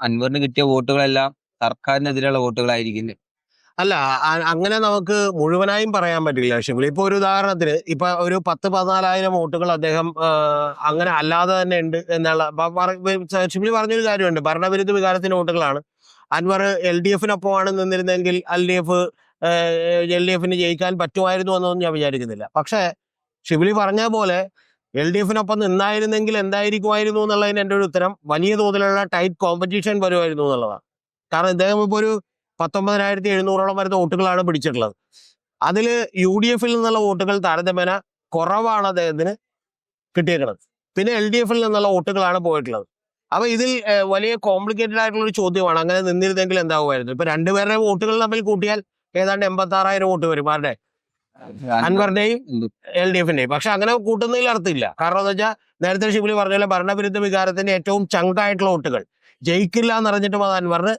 അൻവറിന് കിട്ടിയ വോട്ടുകളെല്ലാം സർക്കാരിനെതിരെയുള്ള വോട്ടുകളായിരിക്കില്ലേ അല്ല അങ്ങനെ നമുക്ക് മുഴുവനായും പറയാൻ പറ്റില്ല ഷിബിലി ഇപ്പൊ ഒരു ഉദാഹരണത്തിന് ഇപ്പൊ ഒരു പത്ത് പതിനാലായിരം വോട്ടുകൾ അദ്ദേഹം അങ്ങനെ അല്ലാതെ തന്നെ ഉണ്ട് എന്നുള്ള വ- പറഞ്ഞൊരു കാര്യമുണ്ട്. ഭരണവിരുദ്ധ വികാരത്തിന്റെ വോട്ടുകളാണ്. അൻവർ എൽ ഡി എഫിനൊപ്പമാണ് നിന്നിരുന്നെങ്കിൽ L D F L D എഫിന് ജയിക്കാൻ പറ്റുമായിരുന്നു എന്നൊന്നും ഞാൻ വിചാരിക്കുന്നില്ല. പക്ഷേ ഷിബിലി പറഞ്ഞ പോലെ എൽ ഡി എഫിനൊപ്പം നിന്നായിരുന്നെങ്കിൽ എന്തായിരിക്കുമായിരുന്നു എന്നുള്ളതിന് എന്റെ ഒരു ഉത്തരം. വലിയ തോതിലുള്ള ടൈറ്റ് കോമ്പറ്റീഷൻ വരുമായിരുന്നു എന്നുള്ളതാണ്. കാരണം ഇദ്ദേഹം ഇപ്പോൾ ഒരു പത്തൊമ്പതിനായിരത്തി എഴുന്നൂറോളം വരുന്ന വോട്ടുകളാണ് പിടിച്ചിട്ടുള്ളത്. അതിൽ യു ഡി എഫിൽ നിന്നുള്ള വോട്ടുകൾ താരതമ്യേന കുറവാണ് അദ്ദേഹത്തിന് കിട്ടിയേക്കുന്നത് പിന്നെ എൽ ഡി എഫിൽ നിന്നുള്ള വോട്ടുകളാണ് പോയിട്ടുള്ളത്. അപ്പൊ ഇതിൽ വലിയ കോംപ്ലിക്കേറ്റഡ് ആയിട്ടുള്ള ഒരു ചോദ്യമാണ്. അങ്ങനെ നിന്നിരുന്നെങ്കിൽ എന്താകുമായിരുന്നു ഇപ്പൊ രണ്ടുപേരുടെ വോട്ടുകൾ തമ്മിൽ കൂട്ടിയാൽ ഏതാണ്ട് എൺപത്തി ആറായിരം വോട്ട് വരും ആരുടെ? അൻവറിന്റെയും. എൽ ഡി എഫിന്റെയും പക്ഷെ അങ്ങനെ കൂട്ടുന്നതിൽ അർത്ഥമില്ല. കാരണം എന്താ വെച്ചാൽ നേരത്തെ ഷിബിലി പറഞ്ഞ പോലെ ഭരണവിരുദ്ധ വികാരത്തിന്റെ ഏറ്റവും ചങ്കായിട്ടുള്ള വോട്ടുകൾ. ജയിക്കില്ല എന്നറിഞ്ഞിട്ടും അത് അൻവറിന്